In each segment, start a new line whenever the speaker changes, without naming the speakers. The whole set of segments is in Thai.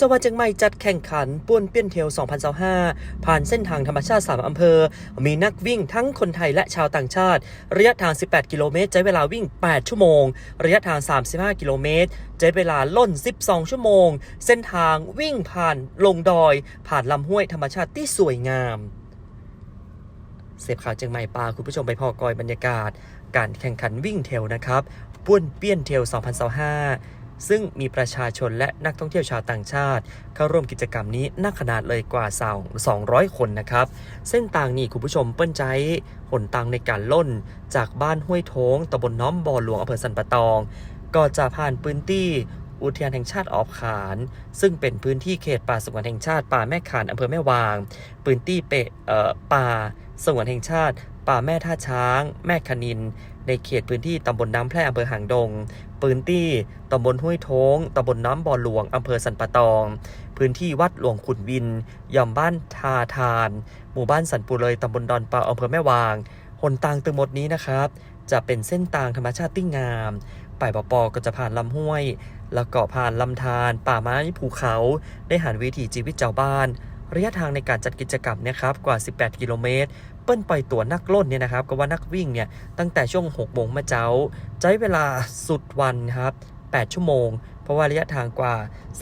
จังหวัดเชียงใหม่จัดแข่งขันป้วนเปี้ยนเทล 2025 ผ่านเส้นทางธรรมชาติ 3 อำเภอ มีนักวิ่งทั้งคนไทยและชาวต่างชาติ ระยะทาง 18 กิโลเมตร ใช้เวลาวิ่ง 8 ชั่วโมง ระยะทาง 35 กิโลเมตร ใช้เวลาล่น 12 ชั่วโมง เส้นทางวิ่งผ่านลงดอย ผ่านลำห้วยธรรมชาติที่สวยงาม เสพข่าวเชียงใหม่ปาคุณผู้ชมไปพอกอยบรรยากาศ การแข่งขันวิ่งเทลนะครับป้วนเปี้ยนเทล 2025 ซึ่งมีประชาชนและนักท่องเที่ยวชาวต่างชาติ เข้าร่วมกิจกรรมนี้นักขนาดเลยกว่า 200 คนนะครับ เส้นต่างนี่คุณผู้ชมเปิ้นใจหนต่างในการล่น จากบ้านห้วยโถงตำบลน้อมบ่อหลวงอำเภอสันปะตอง ก็จะผ่านพื้นที่อุทยานแห่งชาติออบขาน ซึ่งเป็นพื้นที่เขตป่าสงวนแห่งชาติป่าแม่ขานอำเภอแม่วาง พื้นที่เปต่อป่าสงวนแห่งชาติ ป่าแม่ท่าช้าง แม่คณิน ในเขตพื้นที่ตำบลน้ำแพร่อำเภอหางดงพื้นที่ตำบลห้วยโถงตำบลน้ำบ่อหลวงอำเภอสันปะตอง พื้นที่วัดหลวงขุนวินย่อมบ้านทาทาน หมู่บ้านสันปูเลยตำบลดอนเปาอำเภอแม่วางหนตางตึงหมดนี้นะครับ จะเป็นเส้นทางธรรมชาติที่งามป่ายปอปอก็จะผ่านลำห้วย แล้วก็ผ่านลำธารป่าไม้ภูเขา ได้หันวิถีชีวิตเจ้าบ้าน ระยะทางในการจัดกิจกรรมนะครับกว่า 18 กิโลเมตร เปิ้ลปล่อยตัวนักล่นเนี่ยนะครับก็ว่านักวิ่งเนี่ยตั้งแต่ช่วง6โมงมาเจ้า ใช้เวลาสุดวันครับ8ชั่วโมง เพราะว่าระยะทางกว่า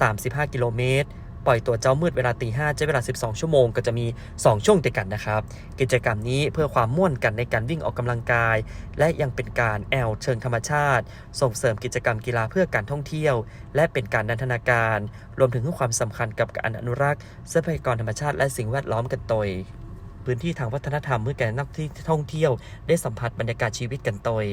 35 กิโลเมตร ปล่อยตัวเจ้ามืดเวลาตีห้าใช้เวลา 12 ชั่วโมง ก็จะมี 2 ช่วงติดกันนะครับ กิจกรรมนี้เพื่อความม่วนกันในการวิ่งออกกำลังกาย และยังเป็นการแอลเชิงธรรมชาติ ส่งเสริมกิจกรรมกีฬาเพื่อการท่องเที่ยว และเป็นการนันทนาการ รวมถึงให้ความสำคัญกับการอนุรักษ์ทรัพยากรธรรมชาติและสิ่งแวดล้อมกันโดย พื้นที่ทางวัฒนธรรมเมื่อแก่นักที่ท่องเที่ยว ได้สัมผัสบรรยากาศชีวิตกันตอย